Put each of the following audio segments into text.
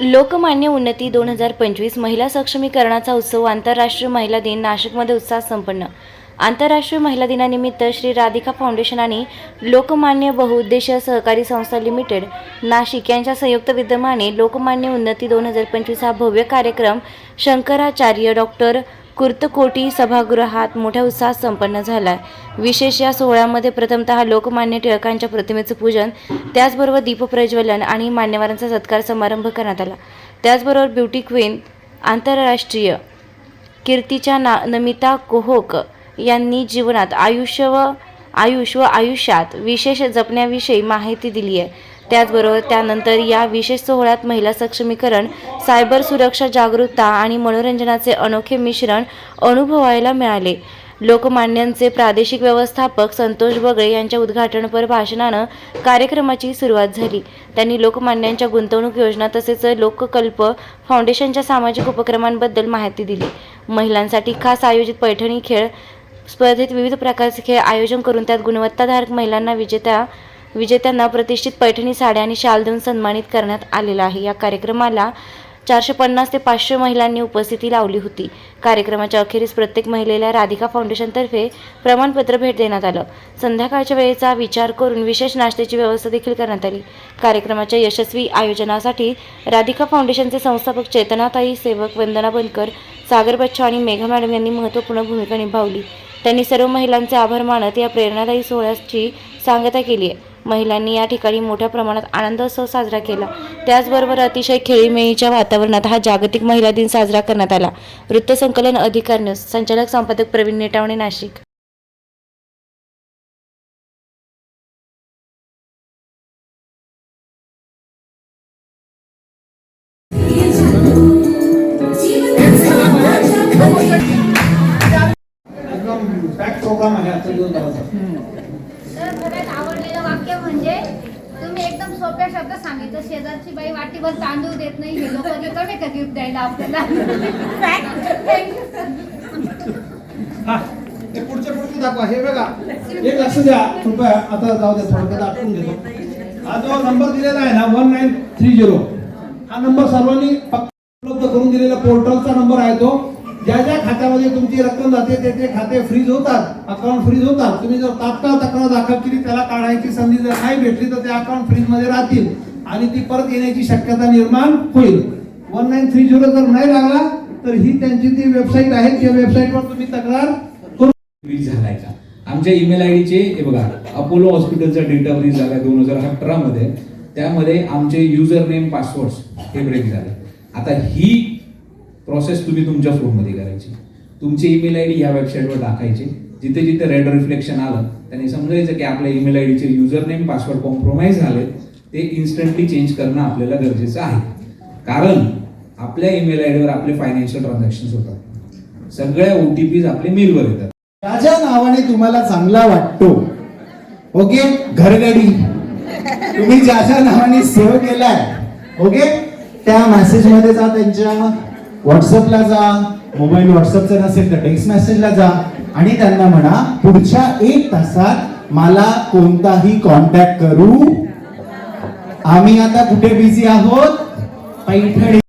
लोकमान्य उन्नती दोन हजार पंचवीस महिला सक्षमीकरणाचा उत्सव आंतरराष्ट्रीय महिला दिन नाशिकमध्ये उत्साहात संपन्न. आंतरराष्ट्रीय महिला दिनानिमित्त श्री राधिका फाउंडेशन आणि लोकमान्य बहुउद्देशीय सहकारी संस्था लिमिटेड नाशिक यांच्या संयुक्त विद्यमाने लोकमान्य उन्नती दोन हजार पंचवीस हा भव्य कार्यक्रम शंकराचार्य डॉक्टर कुर्तकोटी सभागृहात मोठ्या उत्साहात संपन्न झाला विशेष या सोहळ्यामध्ये प्रथमतः लोकमान्य टिळकांच्या प्रतिमेचं पूजन त्याचबरोबर दीपप्रज्वलन आणि मान्यवरांचा सत्कार समारंभ करण्यात आला. त्याचबरोबर ब्युटी क्वीन आंतरराष्ट्रीय कीर्तीच्या ना नमिता कोहोक यांनी जीवनात आयुष्य व आयुष व आयुष्यात विशेष जपण्याविषयी माहिती दिली आहे. त्याचबरोबर त्यानंतर या विशेष सोहळ्यात महिला सक्षमीकरण सायबर सुरक्षा जागरूकता आणि मनोरंजनाचे अनोखे मिश्रण अनुभवायला मिळाले. लोकमान्यांचे प्रादेशिक व्यवस्थापक संतोष बगळे यांच्या उद्घाटनपर भाषणानं कार्यक्रमाची सुरुवात झाली. त्यांनी लोकमान्यांच्या गुंतवणूक योजना तसेच लोककल्प फाउंडेशनच्या सामाजिक उपक्रमांबद्दल माहिती दिली. महिलांसाठी खास आयोजित पैठणी खेळ स्पर्धेत विविध प्रकारचे खेळ आयोजन करून त्यात गुणवत्ताधारक महिलांना विजेत्या विजेत्यांना प्रतिष्ठित पैठणी साड्या आणि शाल देऊन सन्मानित करण्यात आलेला आहे. या कार्यक्रमाला चारशे पन्नास ते पाचशे महिलांनी उपस्थिती लावली होती. कार्यक्रमाच्या अखेरीस प्रत्येक महिलेला राधिका फाउंडेशनतर्फे प्रमाणपत्र भेट देण्यात आलं. संध्याकाळच्या वेळेचा विचार करून विशेष नाश्त्याची व्यवस्था देखील करण्यात आली. कार्यक्रमाच्या यशस्वी आयोजनासाठी राधिका फाउंडेशनचे संस्थापक चेतनाताई सेवक वंदना बनकर सागर बच्चा आणि मेघा मॅडम यांनी महत्त्वपूर्ण भूमिका निभावली. त्यांनी सर्व महिलांचे आभार मानत या प्रेरणादायी सोहळ्याची सांगता केली आहे. महिलांनी या ठिकाणी मोठ्या प्रमाणात आनंदोत्सव साजरा केला. त्याचबरोबर अतिशय खेळीमेळीच्या वातावरणात हा जागतिक महिला दिन साजरा करण्यात आला. वृत्तसंकलन अधिकार न्यूज संचालक संपादक प्रवीण नेटावणे नाशिक. वाक्य म्हणजे तुम्ही एकदम सोप्या शब्दात सांगितलं शेजारची बाई वाटीभर तांदूळ देत नाही हे लोक कमी का गिफ्ट द्यायला आपल्याला. हा हे पुढचे पुढचे दाखवा. हे बघा एक लक्ष द्या कृपया आता जाऊ द्या थोडक्यात आठवून घेतो. हा जो नंबर दिलेला आहे ना वन नाईन थ्री झिरो हा नंबर सर्वांनी पक्का उपलब्ध करून दिलेला पोर्टलचा नंबर आहे तो. ज्या ज्या खात्यामध्ये तुमची रक्कम जाते ते ते खाते फ्रीज होतात अकाउंट फ्रीज होतात. तुम्ही जर तात्काळ तक्रार दाखल केली त्याला काढायची संधी जर नाही भेटली तर ते अकाउंट फ्रीजमध्ये राहतील आणि ती परत येण्याची शक्यता निर्माण होईल. वन नाईन थ्री झिरो जर नाही लागला तर ही त्यांची ती वेबसाईट आहे. त्या वेबसाईटवर तुम्ही तक्रार करू फ्रीज झालाय का? आमच्या ईमेल आय डीचे हे बघा अपोलो हॉस्पिटलचा डेटा ब्रीज झालाय दोन हजार अठरामध्ये त्यामध्ये आमचे युजर नेम पासवर्ड्स हे ब्रेक झाले. आता ही प्रोसेस तुम्ही तुमच्या फोनमध्ये करायची. तुमची ईमेल आय डी या वेबसाईटवर टाकायची. जिथे जिथे रेड रिफ्लेक्शन आलं त्यांनी समजायचं की आपल्या ईमेल आय डीचे युजर नेम पासवर्ड कॉम्प्रोमाइज झाले ते इन्स्टंटली चेंज करणं आपल्याला गरजेचं आहे. कारण आपल्या ईमेल आय डीवर आपले फायनान्शियल ट्रान्झॅक्शन होतात. सगळ्या ओ टी पीज आपले मेलवर येतात. ज्या नावाने तुम्हाला चांगला वाटतो. ओके? घरगडी. तुम्ही ज्या ज्या नावाने सेव्ह केलाय. ओके? त्या मेसेजमध्ये जा त्यांच्या. व्हॉट्सअपला जा मोबाईल व्हॉट्सअपचा नसेल तर टेक्स्ट मेसेजला जा आणि त्यांना म्हणा पुढच्या एक तासात मला कोणताही कॉन्टॅक्ट करू. आम्ही आता कुठे बिझी आहोत? पैठणी.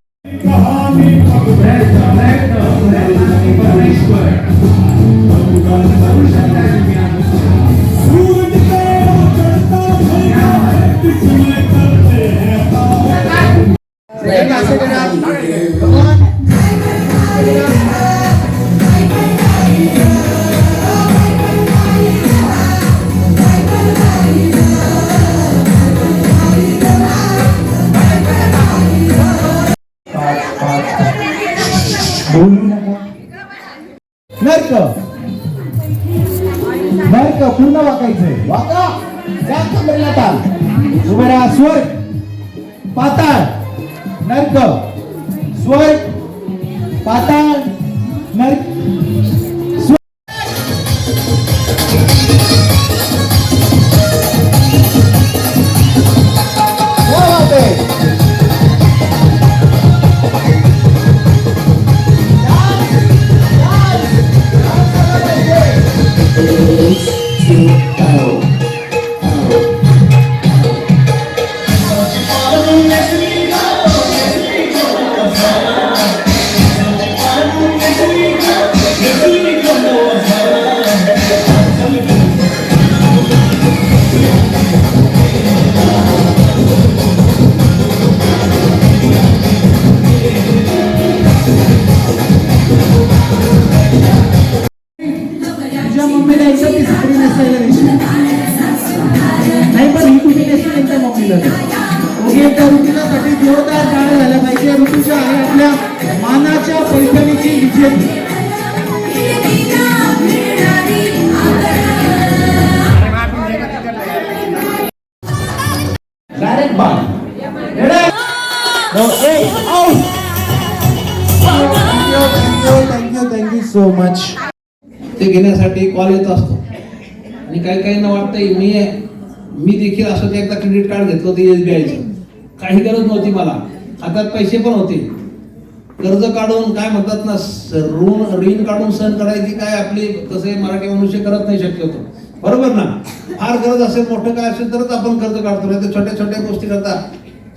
नर्क पूर्ण वाकायचंय. वाका. त्या कमरेला ताल उभे राहा. स्वर्ग. पाताळ. नर्क. स्वर्ग. पाताळ. नर्क. त्या ऋतुजासाठी जोरदार टाळ्या झाल्या पाहिजे. ऋतुजा आहे आपल्या मानाच्या पैठणीची विजेती डायरेक्ट बाल thank you thank you so much ते घेण्यासाठी कॉल येत असतो. आणि काही काहींना वाटतंय मी मी देखील असं ते एकदा क्रेडिट कार्ड घेतलं होतं एस बी आयचं. काही गरज नव्हती मला. हातात पैसे पण होते. कर्ज काढून काय म्हणतात ना स- ऋण ऋण काढून सण करायची काय आपली कसे मराठी मनुष्य करत नाही शक्यतो बरोबर ना? फार गरज असेल मोठं काय असेल तरच आपण कर्ज काढतो नाही तर छोट्या छोट्या गोष्टी करता.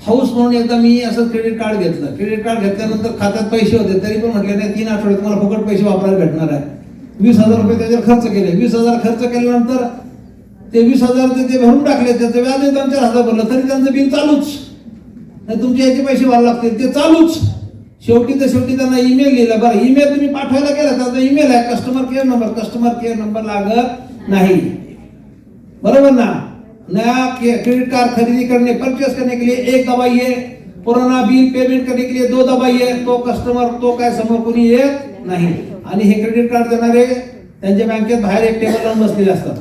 हाऊस म्हणून एकदा मी असं क्रेडिट कार्ड घेतलं. क्रेडिट कार्ड घेतल्यानंतर खात्यात पैसे होते तरी पण म्हटले नाही तीन आठवड्यात मला फुकट पैसे वापरायला भेटणार आहे वीस हजार रुपये त्याच्यावर खर्च केले. वीस हजार खर्च केल्यानंतर ते वीस हजार ते भरून टाकले. त्याचं व्याज चार हजार भरलं. तरी त्यांचं बिल चालूच. नाही तुमचे याचे पैसे व्हायला लागतील. ते चालूच. शेवटी तर शेवटी त्यांना ईमेल लिहिला. बरं ईमेल तुम्ही पाठवायला गेला त्याचा ईमेल आहे. Customer care number customer care number लागत नाही. बरोबर ना? नया क्रेडिट कार्ड खरीदी करने परचेस करने के लिए एक दवाई आहे. पुराना बिल पेमेंट करने के लिए दो दवाई आहे. तो कस्टमर तो काय समोर कोणी येत नाही. आणि हे क्रेडिट कार्ड देणारे त्यांच्या बँकेत बाहेर एक टेबल लावून बसलेले असतात.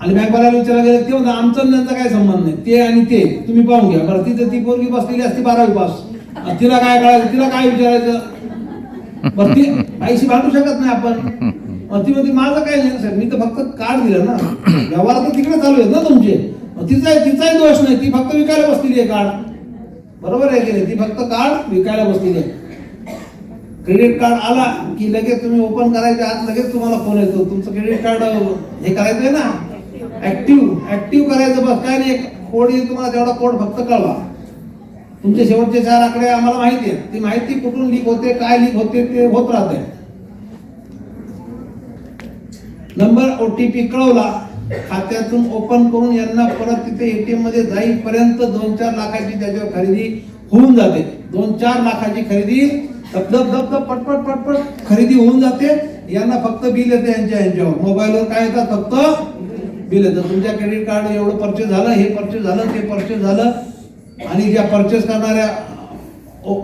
आणि बँकवाल्याला विचारलं गेलं ते म्हणतात आमचा त्यांचा काय संबंध नाही. ते आणि ते. तुम्ही पाहून घ्या. बरं तिथं ती पोरगी बसलेली असते बारावी पास आणि तिला काय कळायचं तिला काय विचारायचं? बरं ती पैसे भांडू शकत नाही आपण. ती म्हणते माझं काय नाही सर मी तर फक्त कार्ड दिलं ना. व्यवहार तर तिकडे चालू आहेत ना तुमचे. तिचा तिचाही दोष नाही ती फक्त विकायला बसलेली आहे कार्ड. बरोबर आहे की नाही? ती फक्त कार्ड विकायला बसलेली आहे. क्रेडिट कार्ड आला की लगेच तुम्ही ओपन करायच्या आत लगेच तुम्हाला फोन येतो. तुमचं क्रेडिट कार्ड हे करायचं आहे ना. ऍक्टिव्ह ऍक्टिव्ह करायचं बस. काय नाही कोड येईल तुम्हाला तेवढा कोड फक्त कळवा. तुमचे शेवटचे चार आकडे आम्हाला माहिती आहेत. ती माहिती कुठून लीक होते काय लीक होते ते होत राहते. नंबर ओ टी पी कळवला. खात्यातून ओपन करून यांना परत तिथे एटीएममध्ये जाईपर्यंत दोन चार लाखाची त्याच्यावर खरेदी होऊन जाते. दोन चार लाखाची खरेदी धब धब धब पटपट पटपट खरेदी होऊन जाते. यांना फक्त बिल येते यांच्या यांच्यावर. मोबाईलवर काय येतात? फक्त बिल येतं तुमच्या क्रेडिट कार्ड एवढं परचेस झालं हे परचेस झालं ते परचेस झालं. आणि ज्या परचेस करणाऱ्या ओ-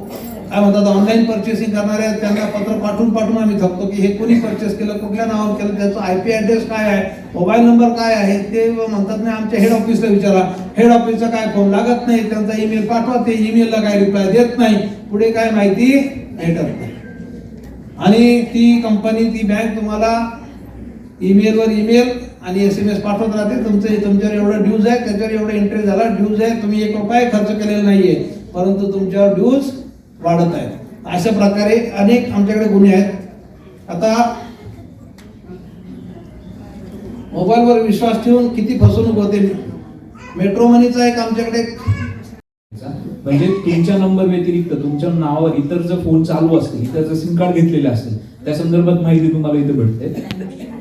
काय म्हणतात ऑनलाईन परचेसिंग करणाऱ्या त्यांना पत्र पाठवून पाठवून आम्ही थकतो की हे कोणी परचेस केलं कुठल्या नावावर केलं त्याचं आय पी ॲड्रेस काय आहे मोबाईल नंबर काय आहे ते म्हणतात नाही आमच्या हेड ऑफिसला विचारा. हेड ऑफिसचा काय फोन लागत नाही त्यांचा ईमेल पाठवा ते ईमेलला काय रिप्लाय देत नाही. पुढे काय माहिती? भेटत नाही आणि ती कंपनी ती बँक तुम्हाला ईमेलवर ईमेल आणि एस एम एस पाठवत राहते. तुमचं तुमच्यावर एवढं ड्यूज आहे त्याच्यावर एवढा इंटरेस्ट झाला ड्यूज आहे तुम्ही एक रुपये खर्च केलेला नाहीये. परंतु तुमच्यावर ड्यूज वाढत आहेत. अशा प्रकारे अनेक आमच्याकडे गुन्हे आहेत. आता मोबाईलवर विश्वास ठेवून किती फसवणूक होते. मेट्रो मनीचा एक आमच्याकडे म्हणजे तुमच्या नंबर व्यतिरिक्त तुमच्या नावावर इतर जर फोन चालू असतील इतर जर सिम कार्ड घेतलेले असतील त्या संदर्भात माहिती तुम्हाला इथे भेटते.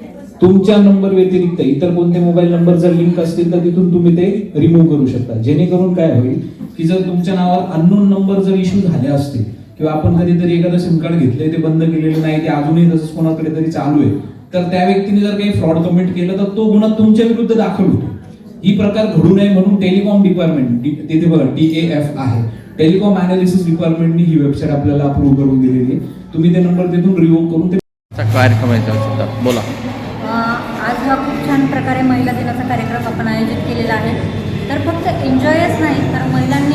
तुमच्या नंबर व्यतिरिक्त इतर कोणते मोबाईल नंबर जर लिंक असतील तर तिथून तुम्ही ते रिमूव्ह करू शकता. जेणेकरून काय होईल की जर तुमच्या नावावर अननोन नंबर जर इश्यू झाले असतील किंवा आपण कधीतरी एखादं सिम कार्ड घेतलंय ते बंद केलेलं नाही ते अजूनही तसंच कोणाकडे तरी चालू आहे तर त्या व्यक्तीने जर काही फ्रॉड कमिट केलं तर तो गुन्हा तुमच्या विरुद्ध दाखल होतो. ही प्रकार घडू नये म्हणून टेलिकॉम डिपार्टमेंट तिथे बघा टी ए एफ आहे. टेलिकॉम अनालिसिस डिपार्टमेंटनी ही वेबसाईट आपल्याला अप्रूव्ह करून दिलेली आहे. तुम्ही ते नंबर तिथून रिव्ह करून ते कार्यक्रम बोला. आज हा खूप छान प्रकारे महिला दिनाचा कार्यक्रम आपण आयोजित केलेला आहे. तर फक्त एन्जॉयच नाही तर महिलांना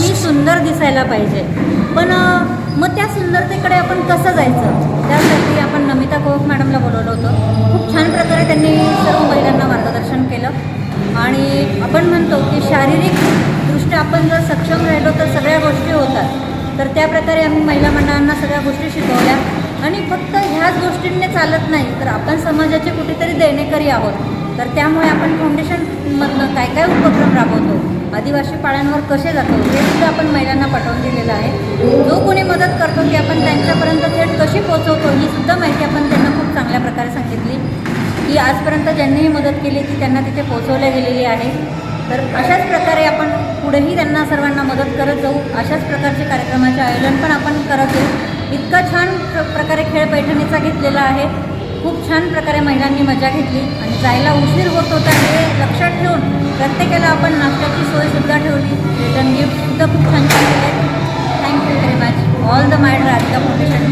मी सुंदर दिसायला पाहिजे. पण मग त्या सुंदरतेकडे आपण कसं जायचं? त्यासाठी आपण नमिता कोक मॅडमला बोलवलं होतं. खूप छान प्रकारे त्यांनी सर्व महिलांना मार्गदर्शन केलं. आणि आपण म्हणतो की शारीरिकदृष्ट्या आपण जर सक्षम राहिलो तर सगळ्या गोष्टी होतात. तर त्या प्रकारे आम्ही महिला मंडळांना सगळ्या गोष्टी शिकवल्या. आणि फक्त ह्याच गोष्टींनी चालत नाही तर आपण समाजाचे कुठेतरी देणेकरी आहोत. तर त्यामुळे आपण फाउंडेशनमधनं काय काय उपक्रम राबवतो? आदिवासी पाळ्यांवर कसे जातो हे सुद्धा आपण महिलांना पाठवून दिलेलं आहे. जो कोणी मदत करतो की आपण त्यांच्यापर्यंत थेट कशी पोहोचवतो ही सुद्धा माहिती आपण त्यांना खूप चांगल्या प्रकारे सांगितली. की आजपर्यंत ज्यांनीही मदत केली ती त्यांना तिथे पोहोचवल्या गेलेली आहे. तर अशाच प्रकारे आपण पुढेही त्यांना सर्वांना मदत करत जाऊ. अशाच प्रकारचे कार्यक्रमाचे आयोजन पण आपण करत जाऊ. इतका छान प्र प्रकारे खेळ पैठणीचा घेतलेला आहे. खूप छान प्रकारे महिलांनी मजा घेतली आणि जायला उशीर होत होता हे लक्षात ठेवून प्रत्येकाला आपण नाश्त्याची सोयसुद्धा ठेवली. रिटर्न गिफ्टसुद्धा खूप छान छान दिले. Thank you very much all the my Radhika foundation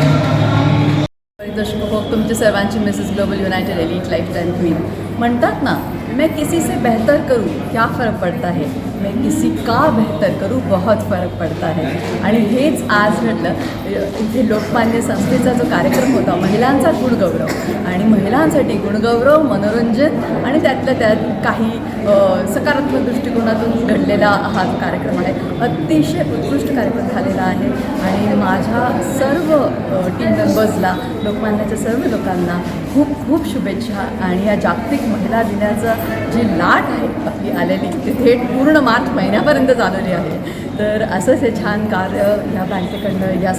दर्शक हो तुमचे सर्वांची Mrs global united elite life time queen म्हणतात ना मैं किसी से बेहतर करूँ क्या फरक पडता है? मैं किसी का बेहतर करू बहुत फरक पडता है। आणि हेच आज म्हटलं इथे लोकमान्य संस्थेचा जो कार्यक्रम होता महिलांचा गुणगौरव. आणि महिलांसाठी गुणगौरव मनोरंजन आणि त्यातल्या त्यात काही सकारात्मक दृष्टिकोनातून घडलेला हा कार्यक्रम आहे. अतिशय उत्कृष्ट कार्यक्रम झालेला आहे. आणि माझ्या सर्व टीम मेंबर्सला लोकमान्याच्या सर्व लोकांना खूप खूप शुभेच्छा. आणि या जागतिक महिला दिनाचं जी लाट आहे आपली आलेली ती थेट पूर्ण मार्च महिन्यापर्यंत चालवली आहे. तर असंच हे छान कार्य या बँकेकडनं या